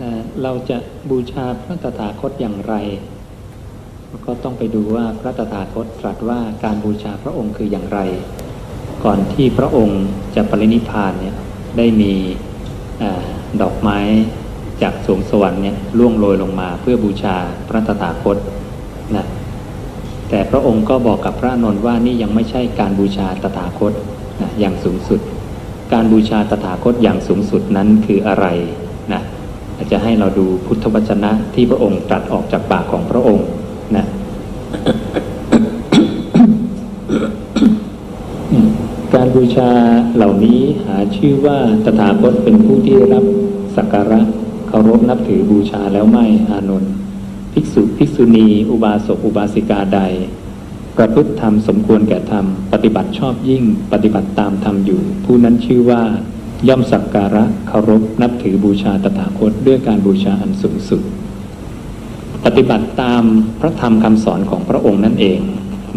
อเราจะบูชาพระตถาคตอย่างไร ก็ต้องไปดูว่าพระตถาคตตรัสว่าการบูชาพระองค์คืออย่างไร ก่อนที่พระองค์จะปรินิพพานเนี่ยได้มีอดอกไม้จากสวงสวรรค์เนี่ยล่วงโรยลงมาเพื่อบูชาพระตถาคตนะแต่พระองค์ก็บอกกับพระนนท์ว่านี่ยังไม่ใช่การบูชาตถาคตนะอย่างสูงสุด การบูชาตถาคตอย่างสูงสุดนั้นคืออะไร จจะให้เราดูพุทธวจนะที่พระองค์ตรัสออกจากปากของพระองค์นะการบูชาเหล่านี้หาชื่อว่าตถาคตเป็นผู้ที่รับสักการะเคารพนับถือบูชาแล้วไม่อานนท์ภิกษุภิกษุณี อุบาสกอุบาสิกาใด ประพฤติธรรมสมควรแก่ธรรม ปฏิบัติชอบยิ่ง ปฏิบัติตามธรรมอยู่ ผู้นั้นชื่อว่าย่อมสักการะ เคารพนับถือบูชาตถาคตด้วยการบูชาอันสูงสุด ปฏิบัติตามพระธรรมคำสอนของพระองค์นั่นเอง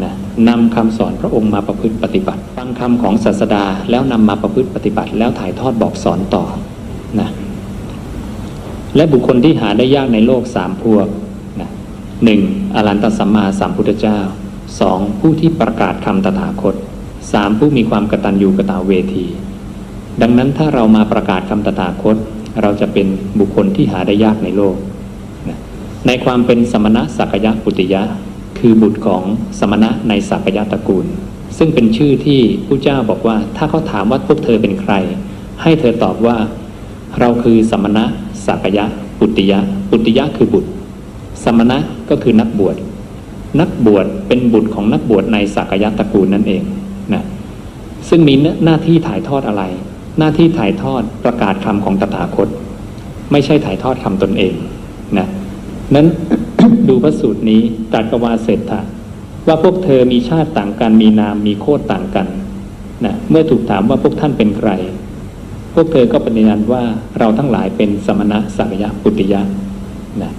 นะนำคำสอนพระองค์มาประพฤติปฏิบัติฟังคำของศาสดาแล้วนำมาประพฤติปฏิบัติ แล้วถ่ายทอดบอกสอนต่อนะและบุคคลที่หาได้ยากในโลกสามพวกนะหนึ่งอรันตสัมมาสัมพุทธเจ้าสองผู้ที่ประกาศคำตถาคตสามผู้มีความกตัญญูกตาเวที ดังนั้นถ้าเรามาประกาศคำตถาคต เราจะเป็นบุคคลที่หาได้ยากในโลก ในความเป็นสมณะสักยะปุติยะ คือบุตรของสมณะในสักยะตระกูล ซึ่งเป็นชื่อที่ผู้เจ้าบอกว่า ถ้าเขาถามว่าพวกเธอเป็นใคร ให้เธอตอบว่า เราคือสมณะสักยะปุติยะ ปุติยะคือบุตร สมณะก็คือนักบวชนักบวชเป็นบุตรของนักบวชในสักยะตระกูลนั่นเองนะซึ่งมีหน้าที่ถ่ายทอดอะไร หน้าที่ถ่ายทอดประกาศคำของตถาคต ไม่ใช่ถ่ายทอดคำตนเองนะนั้นดูพระสูตรนี้ตรัสกวาเศรษฐะว่าพวกเธอมีชาติต่างกันมีนามมีโคตรต่างกันนะเมื่อถูกถามว่าพวกท่านเป็นใคร พวกเธอก็ปฏิญาณว่าเราทั้งหลายเป็นสมณะสักยะปุติยะนะ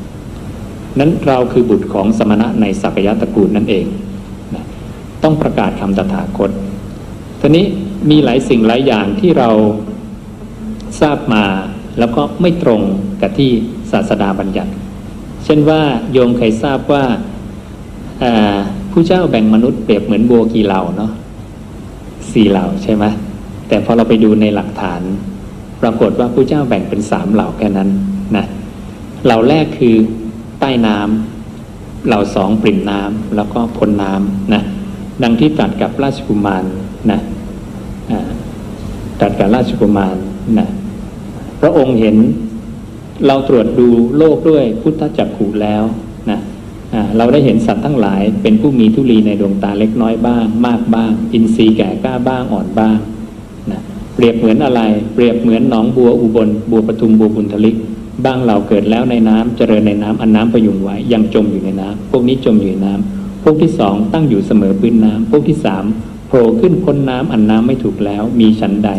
นั้นเราคือบุตรของสมณะในสักยะตระกูลนั่นเองนะต้องประกาศคำตถาคตทีนี้ มีหลายสิ่งหลายอย่างที่เราทราบมาแล้วก็ไม่ตรงกับที่ศาสดาบัญญัติ เช่นว่าโยมเคยทราบว่าผู้เจ้าแบ่งมนุษย์เปรียบเหมือนบัวกี่เหล่าเนาะสี่เหล่าใช่ไหมแต่พอเราไปดูในหลักฐาน ปรากฏว่าผู้เจ้าแบ่งเป็นสามเหล่าแค่นั้นนะเหล่าแรกคือใต้น้ำเหล่าสองปริ่มน้ำแล้วก็พ้นน้ำนะดังที่ตรัสกับราชกุมารนะ ตรัสกับราชกุมารนะพระองค์เห็นเราตรวจดูโลกด้วยพุทธจักขุแล้วนะเราได้เห็นสัตว์ทั้งหลาย เป็นผู้มีทุลีในดวงตาเล็กน้อยบ้าง มากบ้าง อินทรีย์แก่กล้าบ้างอ่อนบ้างนะเปรียบเหมือนอะไร เปรียบเหมือนหนองบัวอุบลบัวปทุมบัวบุญทลิกบ้างเราเกิดแล้วในน้ำเจริญในน้ำอันน้ำประยุงไว้ ยังจมอยู่ในน้ำพวกนี้จมอยู่ในน้ำพวกที่สองตั้งอยู่เสมอพื้นน้ำพวกที่สาม ผล่ขึ้นพ้นน้ำอันน้ำไม่ถูกแล้ว มีฉันใด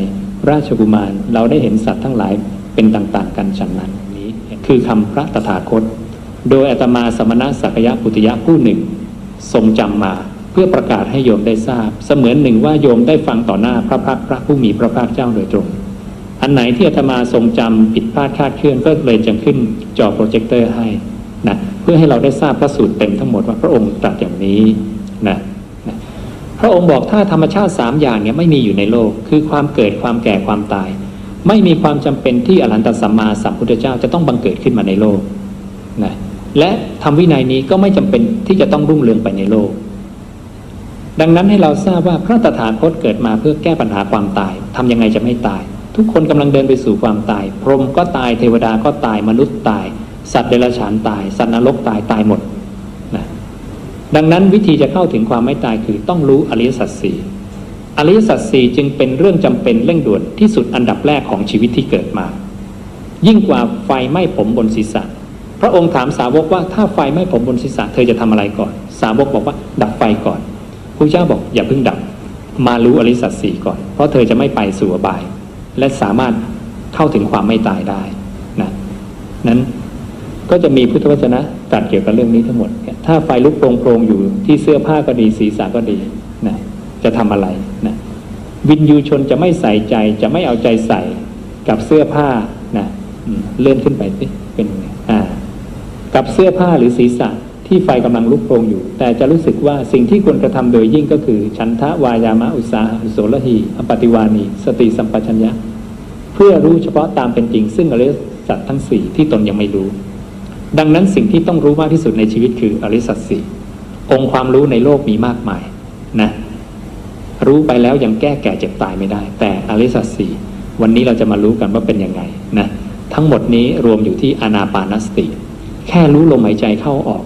ราชกุมารเราได้เห็นสัตว์ทั้งหลายเป็นต่างๆ กันฉันนั้นนี้คือคำพระตถาคต โดยอาตมาสมณะสักยะปุติยะผู้หนึ่ง ทรงจำมาเพื่อประกาศให้โยมได้ทราบ เสมือนหนึ่งว่าโยมได้ฟังต่อหน้าพระพักตร์พระผู้มีพระภาคเจ้าโดยตรง อันไหนที่อาตมาทรงจำผิดพลาดคาดเคลื่อนก็เลยจะขึ้นจอโปรเจคเตอร์ให้นะเพื่อให้เราได้ทราบพระสูตรเต็มทั้งหมดว่าพระองค์ตรัสอย่างนี้นะ ระองค์บอกถ้าธรรมชาติสามอย่างเนี่ยไม่มีอยู่ในโลก คือความเกิดความแก่ความตาย ไม่มีความจำเป็นที่อรหันตสัมมาสัมพุทธเจ้าจะต้องบังเกิดขึ้นมาในโลกนะและธรรมวินัยนี้ก็ไม่จำเป็นที่จะต้องรุ่งเรืองไปในโลก ดังนั้นให้เราทราบว่าพระตถาคตเกิดมาเพื่อแก้ปัญหาความตายทำยังไงจะไม่ตาย ทุกคนกำลังเดินไปสู่ความตาย พรหมก็ตายเทวดาก็ตายมนุษย์ตาย สัตว์เดรัจฉานตาย สัตว์นรกตายตายหมด ดังนั้นวิธีจะเข้าถึงความไม่ตายคือต้องรู้อริยสัจสี่อริยสัจสี่จึงเป็นเรื่องจำเป็นเร่งด่วนที่สุดอันดับแรกของชีวิตที่เกิดมา ยิ่งกว่าไฟไหม้ผมบนศีรษะ พระองค์ถามสาวกว่าถ้าไฟไหม้ผมบนศีรษะเธอจะทำอะไรก่อน สาวกบอกว่าดับไฟก่อนพระเจ้าบอกอย่าเพิ่งดับ มารู้อริยสัจสี่ก่อน เพราะเธอจะไม่ไปสู่อบาย และสามารถเข้าถึงความไม่ตายได้นะนั้น ก็จะมีพุทธวจนะตรัสเกี่ยวกับเรื่องนี้ทั้งหมด ถ้าไฟลุกโปรงๆอยู่ที่เสื้อผ้าก็ดีศีรษะก็ดีนะจะทำอะไรนะวินยูชนจะไม่ใส่ใจจะไม่เอาใจใส่กับเสื้อผ้านะเลื่อนขึ้นไปสิเป็นยังไงอ่ากับเสื้อผ้าหรือศีรษะที่ไฟกำลังลุกโผงอยู่ แต่จะรู้สึกว่าสิ่งที่ควรกระทำโดยยิ่งก็คือ ฉันทะวายามะอุตสาหะอุโสลหีอปฏิวานี สติสัมปชัญญะ เพื่อรู้เฉพาะตามเป็นจริง ซึ่งอริยสัจทั้งสี่ที่ตนยังไม่รู้ ดังนั้นสิ่งที่ต้องรู้มากที่สุดในชีวิตคืออริสัจสี่องค์ความรู้ในโลกมีมากมายนะ รู้ไปแล้วยังแก้แก่เจ็บตายไม่ได้ แต่อริสัจสี่วันนี้เราจะมารู้กันว่าเป็นยังไงนะทั้งหมดนี้รวมอยู่ที่อนาปานสติ แค่รู้ลมหายใจเข้าออก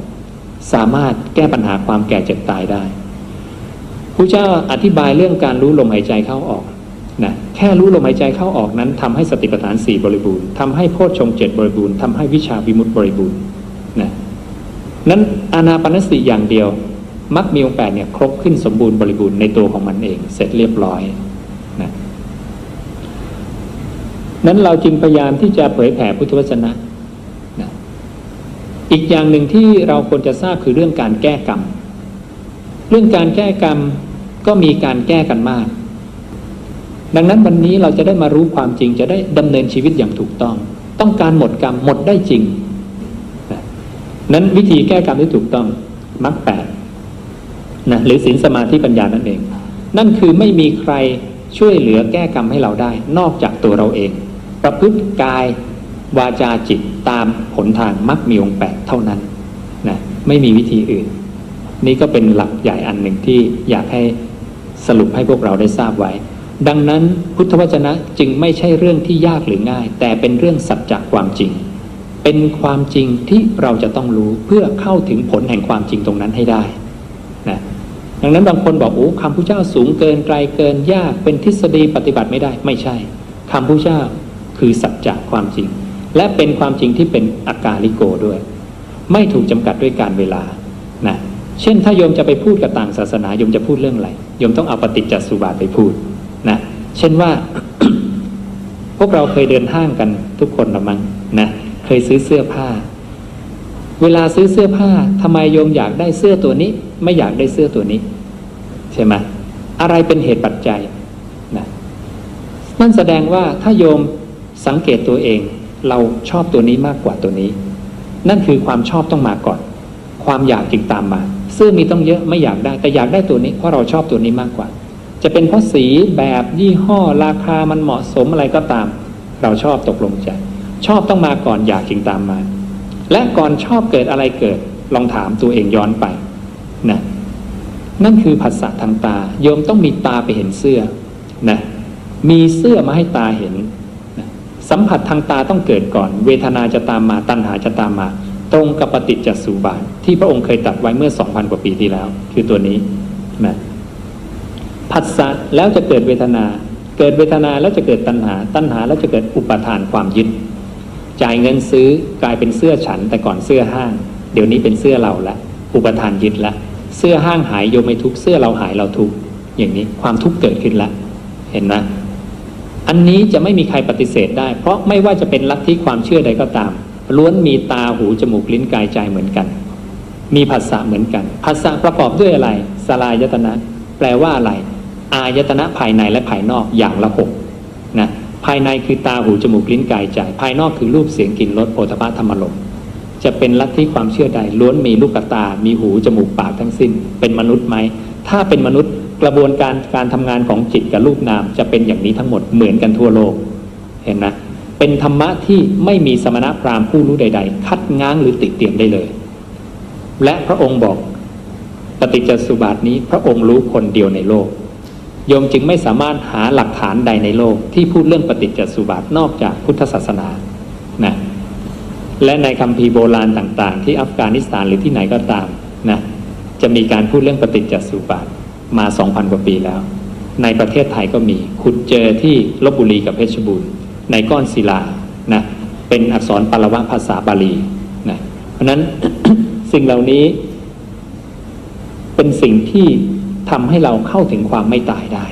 สามารถแก้ปัญหาความแก่เจ็บตายได้พระเจ้าอธิบายเรื่องการรู้ลมหายใจเข้าออก นะแค่รู้ลมหายใจเข้าออกนั้นทำให้สติปัฏฐานสี่บริบูรณ์ทำให้โพชฌงเจ็ดบริบูรณ์ทำให้วิชาวิมุตติบริบูรณ์นะนั้นอานาปนสติอย่างเดียวมักมีองค์แปดเนี่ยครบขึ้นสมบูรณ์บริบูรณ์ในตัวของมันเอง เสร็จเรียบร้อยนะนั้นเราจึงพยายามที่จะเผยแผ่พุทธวจนะนะอีกอย่างหนึ่งที่เราควรจะทราบคือเรื่องการแก้กรรม เรื่องการแก้กรรมก็มีการแก้กันมาก ดังนั้นวันนี้เราจะได้มารู้ความจริงจะได้ดำเนินชีวิตอย่างถูกต้อง ต้องการหมดกรรมหมดได้จริงนั้นวิธีแก้กรรมที่ถูกต้องมรรคแปดนะหรือศีลสมาธิปัญญานั่นเอง นั่นคือไม่มีใครช่วยเหลือแก้กรรมให้เราได้ นอกจากตัวเราเอง ประพฤติกายวาจาจิตตามผลทางมักมีองค์แปดเท่านั้นนะไม่มีวิธีอื่น นี่ก็เป็นหลักใหญ่อันหนึ่งที่อยากให้สรุปให้พวกเราได้ทราบไว้ ดังนั้นพุทธวจนะจึงไม่ใช่เรื่องที่ยากหรือง่าย แต่เป็นเรื่องสัจจะความจริง เป็นความจริงที่เราจะต้องรู้เพื่อเข้าถึงผลแห่งความจริงตรงนั้นให้ได้นะดังนั้นบางคนบอกโอ้คำพุทธเจ้าสูงเกินไกลเกินยากเป็นทฤษฎีปฏิบัติไม่ได้ไม่ใช่คำพุทธเจ้าคือสัจจะความจริง และเป็นความจริงที่เป็นอากาลิโกด้วย ไม่ถูกจำกัดด้วยการเวลานะเช่นถ้าโยมจะไปพูดกับต่างศาสนาโยมจะพูดเรื่องอะไรโยมต้องเอาปฏิจจสุบาทไปพูด นะเช่นว่า พวกเราเคยเดินห้างกันทุกคนหรือมั้งนะเคยซื้อเสื้อผ้า เวลาซื้อเสื้อผ้าทำไมโยมอยากได้เสื้อตัวนี้ ไม่อยากได้เสื้อตัวนี้ ใช่ไหมอะไรเป็นเหตุปัจจัยนะนั่นแสดงว่าถ้าโยมสังเกตตัวเอง เราชอบตัวนี้มากกว่าตัวนี้ นั่นคือความชอบต้องมาก่อน ความอยากจึงตามมา เสื้อมีต้องเยอะไม่อยากได้ แต่อยากได้ตัวนี้เพราะเราชอบตัวนี้มากกว่า จะเป็นเพราะสีแบบยี่ห้อราคามันเหมาะสมอะไรก็ตาม เราชอบตกลงใจ ชอบต้องมาก่อนอยากจึงตามมา และก่อนชอบเกิดอะไรเกิด ลองถามตัวเองย้อนไปนะนั่นคือภาษาทางตาโยมต้องมีตาไปเห็นเสื้อนะมีเสื้อมาให้ตาเห็นนะสัมผัสทางตาต้องเกิดก่อน เวทนาจะตามมาตัณหาจะตามมา ตรงกับปฏิจจสุบาทที่พระองค์เคยตรัสไว้เมื่อ 2,000 กว่าปีที่แล้ว คือตัวนี้นะ ผัสสะแล้วจะเกิดเวทนา เกิดเวทนาแล้วจะเกิดตัณหา ตัณหาแล้วจะเกิดอุปาทานความยึด จ่ายเงินซื้อกลายเป็นเสื้อฉันแต่ก่อนเสื้อห้าง เดี๋ยวนี้เป็นเสื้อเราละ อุปทานยึดละ เสื้อห้างหายโยมไม่ทุกเสื้อเราหายเราทุกอย่างนี้ความทุกข์เกิดขึ้นละ เห็นไหมอันนี้จะไม่มีใครปฏิเสธได้ เพราะไม่ว่าจะเป็นลัทธิความเชื่อใดก็ตาม ล้วนมีตาหูจมูกลิ้นกายใจเหมือนกัน มีภาษาเหมือนกันภาษาประกอบด้วยอะไรสลายยตนะ แปลว่าอะไร อายตนะภายในและภายนอกอย่างละหกนะภายในคือตาหูจมูกลิ้นกายใจ ภายนอกคือรูปเสียงกลิ่นรสโผฏฐะธรรมลมจะเป็นลัทธิความเชื่อใดล้วนมีลูกตา มีหูจมูกปากทั้งสิ้น เป็นมนุษย์ไหม ถ้าเป็นมนุษย์กระบวนการการทำงานของจิตกับรูปนาม จะเป็นอย่างนี้ทั้งหมดเหมือนกันทั่วโลก เห็นไหมเป็นธรรมะที่ไม่มีสมณพราหมณ์ผู้รู้ใด ๆ คัดง้างหรือติดเตียนได้เลย และพระองค์บอกปฏิจจสุบาทนี้พระองค์รู้คนเดียวในโลก โยมจึงไม่สามารถหาหลักฐานใดในโลกที่พูดเรื่องปฏิจจสุบาทนอกจากพุทธศาสนานะและในคัมภีร์โบราณต่างๆ ที่อัฟกานิสถานหรือที่ไหนก็ตามนะจะมีการพูดเรื่องปฏิจจสุบาทมา 2,000 กว่าปีแล้ว ในประเทศไทยก็มีขุดเจอที่ลบบุรีกับเพชรบูรณ์ ในก้อนศิลานะเป็นอักษรปารวะภาษาบาลีนะเพราะฉะนั้นสิ่งเหล่านี้เป็นสิ่งที่ ทำให้เราเข้าถึงความไม่ตายได้